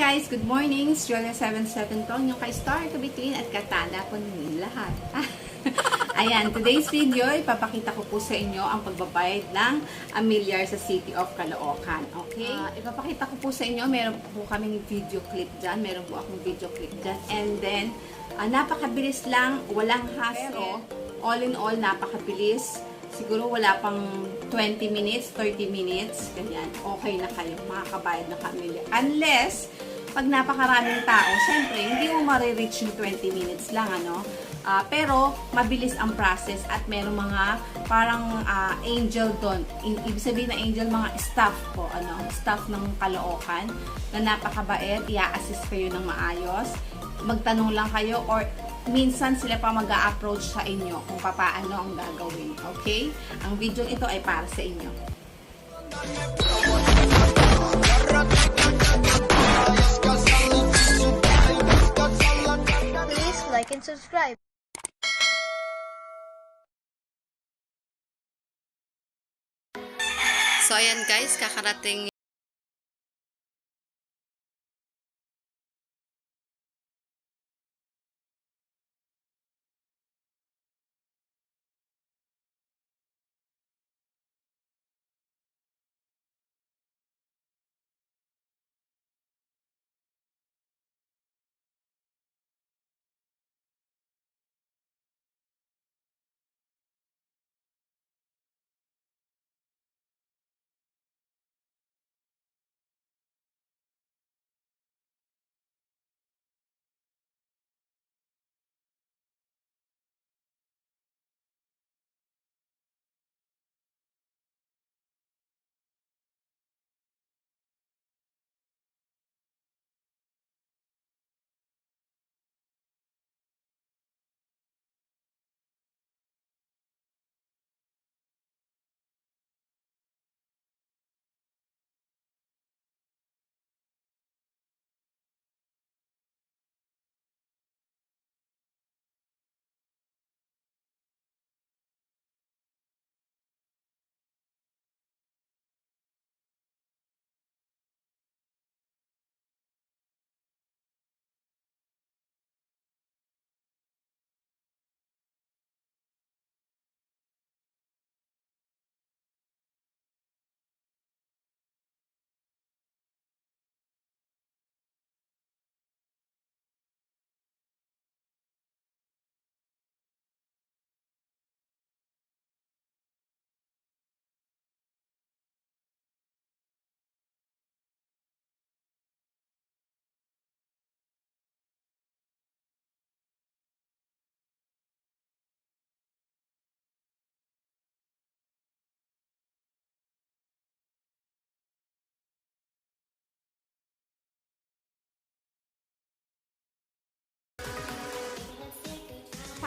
guys! Good morning! It's Julia 77 Tong, yung kay Star, Kabitin at Katana po ninyo lahat. Ayan, today's video, ipapakita ko po sa inyo ang pagbabayad ng amilyar sa City of Caloocan. Okay? Ah, ipapakita ko po sa inyo, meron po kaming video clip dyan. Meron po akong video clip dyan. And then, ah, napakabilis lang, walang hassle. All in all, napakabilis. Siguro wala pang 20 minutes, 30 minutes, ganyan. Okay na kayo, makakabayad na kami. Unless, pag napakaraming tao, syempre, hindi mo marireach yung 20 minutes lang, ano? Ah, pero, mabilis ang process at merong mga parang ah, angel doon. Ibig sabihin na angel, mga staff po, ano? Staff ng Caloocan na napakabait, i-assist kayo ng maayos. Magtanong lang kayo or minsan sila pa mag approach sa inyo kung papaano ang gagawin. Okay? Ang video ito ay para sa inyo. Like and subscribe. So ayan guys, kakarating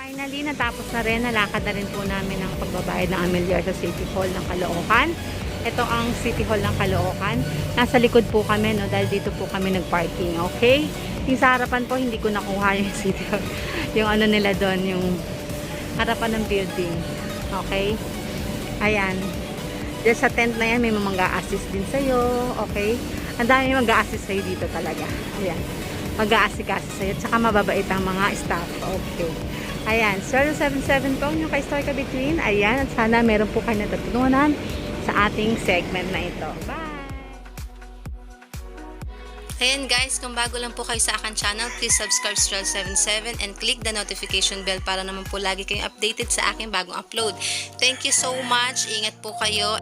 Finally, natapos na rin. Nalakad na rin po namin ang pagbabayad ng amilyar sa City Hall ng Caloocan. Ito ang City Hall ng Caloocan. Nasa likod po kami, no, dahil dito po kami nag-parking, okay? Yung sa harapan po, hindi ko nakuha yung City Hall. Yung ano nila doon, yung harapan ng building. Okay? Ayan. Diyan sa tent na yan, may mga assist din sa'yo. Okay? Ang dami mag assist sa'yo dito talaga. Ayan. Mag-a-assist sa'yo. Tsaka mababait ang mga staff. Okay. Ayan. 077 po yung kay Stoica Between. Ayan. At sana meron po kayo natutunan sa ating segment na ito. Bye! Ayan guys, kung bago lang po kayo sa akin channel, please subscribe to 77 and click the notification bell para naman po lagi kayong updated sa aking bagong upload. Thank you so much. Ingat po kayo.